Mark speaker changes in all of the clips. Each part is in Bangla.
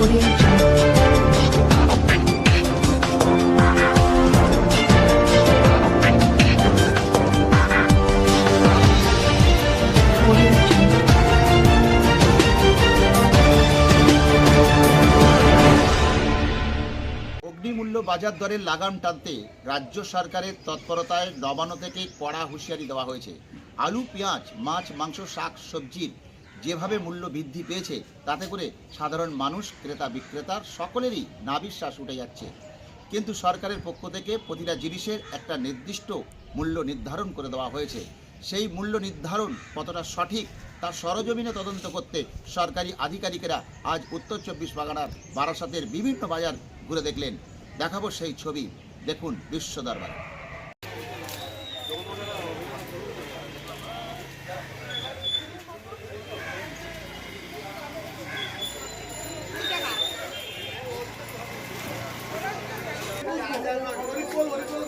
Speaker 1: অগ্নিমূল্য বাজার দরের লাগাম টানতে রাজ্য সরকারের তৎপরতায় নবান্ন থেকে কড়া হুঁশিয়ারি দেওয়া হয়েছে। আলু, পেঁয়াজ, মাছ, মাংস, শাক, সবজির যেভাবে মূল্য বৃদ্ধি পেয়েছে, তাতে করে সাধারণ মানুষ, ক্রেতা বিক্রেতার সকলেরই নাবিশ্বাস উঠে যাচ্ছে। কিন্তু সরকারের পক্ষ থেকে প্রতিটা জিনিসের একটা নির্দিষ্ট মূল্য নির্ধারণ করে দেওয়া হয়েছে। সেই মূল্য নির্ধারণ কতটা সঠিক, তা সরজমিনে তদন্ত করতে সরকারি আধিকারিকেরা আজ উত্তর চব্বিশ পরগনার বারাসাতের বিভিন্ন বাজার ঘুরে দেখলেন। দেখাবো সেই ছবি। দেখুন বিশ্ব দরবারে।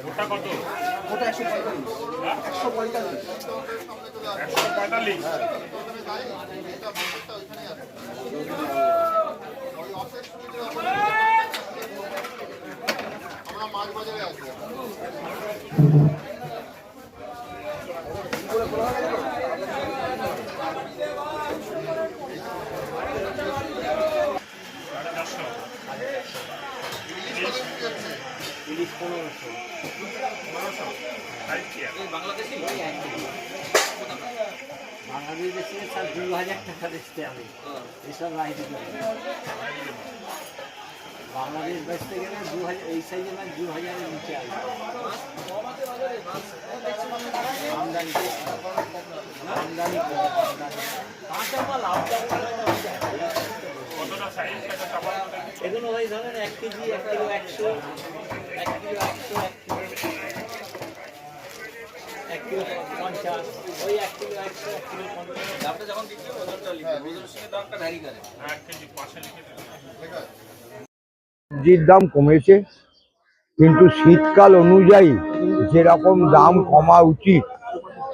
Speaker 2: ওটা কত
Speaker 3: ওটা একশো পঁয়তাল্লিশ। একশো পঁয়তাল্লিশ
Speaker 2: একশো পঁয়তাল্লিশ সাড়ে ইলিশ পনেরোশো আছে
Speaker 4: বাংলাদেশে স্যার দু হাজার টাকা বেচতে হবে। এসব রাইতে বাংলাদেশ বেচতে গেলে দু হাজার এই সাইজে মাছ দু হাজারের নিচে আসবে। আমদানি এগুলো ওই ধরেন এক কেজি এক কিলো একশো।
Speaker 5: সবজির দাম কমেছে, কিন্তু শীতকাল অনুযায়ী যেরকম দাম কমা উচিত,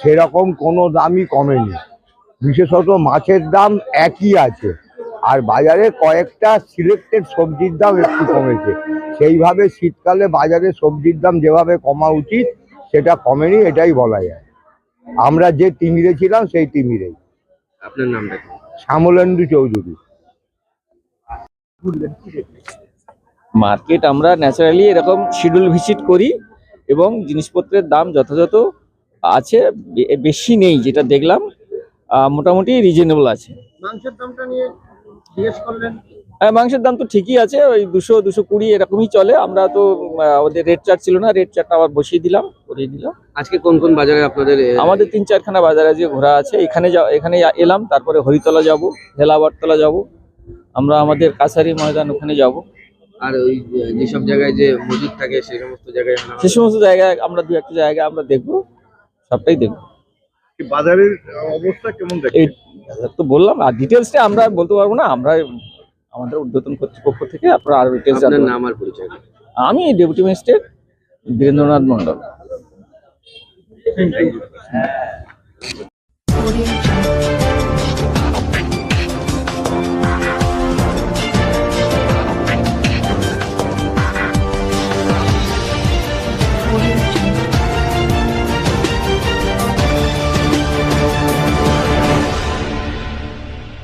Speaker 5: সেরকম কোনো দামই কমেনি। বিশেষত মাছের দাম একই আছে। আর বাজারে কয়েকটা সিলেক্টেড সবজির দাম একটু কমেছে। সেইভাবে শীতকালে বাজারে সবজির দাম যেভাবে কমা উচিত সেটা কমেনি এটাই বলা যায়। আমরা যে তিমিরে ছিলাম সেই তিমিরেই।
Speaker 6: আপনার নামটা কি?
Speaker 5: শ্যামলেন্দু চৌধুরী।
Speaker 7: মার্কেট আমরা ন্যাচারালি এরকম শিডিউল ভিজিট করি এবং জিনিসপত্রের দাম যথাযথ আছে বেশি নেই যেটা দেখলাম মোটামুটি রিজনেবল আছে।
Speaker 3: মাংসের দামটা নিয়ে
Speaker 7: মাংসের দাম তো ঠিকই আছে ওই দুশো দুশো কুড়ি এরকমই চলে। আমরা তো আহ, ওদের রেট চার্ট ছিল না রেট চার্টটা আবার বসিয়ে দিলাম করিয়ে দিলাম।
Speaker 6: আজকে কোন কোন বাজারে আপনাদের
Speaker 7: আমাদের তিন চারখানা বাজার আছে ঘোরা আছে। এখানে যা এখানে এলাম তারপরে হরিতলা যাব হেলাবারতলা যাব। আমরা আমাদের কাছারি ময়দান ওখানে যাব।
Speaker 6: আর ওই যেসব জায়গায় যে মজুদ থাকে সেই সমস্ত জায়গায়
Speaker 7: সে সমস্ত জায়গায় আমরা দু একটা জায়গায় আমরা দেখব সবটাই দেখব।
Speaker 3: বাজারের অবস্থা কেমন
Speaker 7: তো বললাম আর ডিটেলসটা আমরা বলতে পারব না আমরা আমাদের উদ্বোধন কর্তৃপক্ষ থেকে আপনারা আরও ডিটেলস
Speaker 6: আপনার নাম আর পরিচয়।
Speaker 7: আমি deputy magistrate Birendranath Mondal
Speaker 8: Audio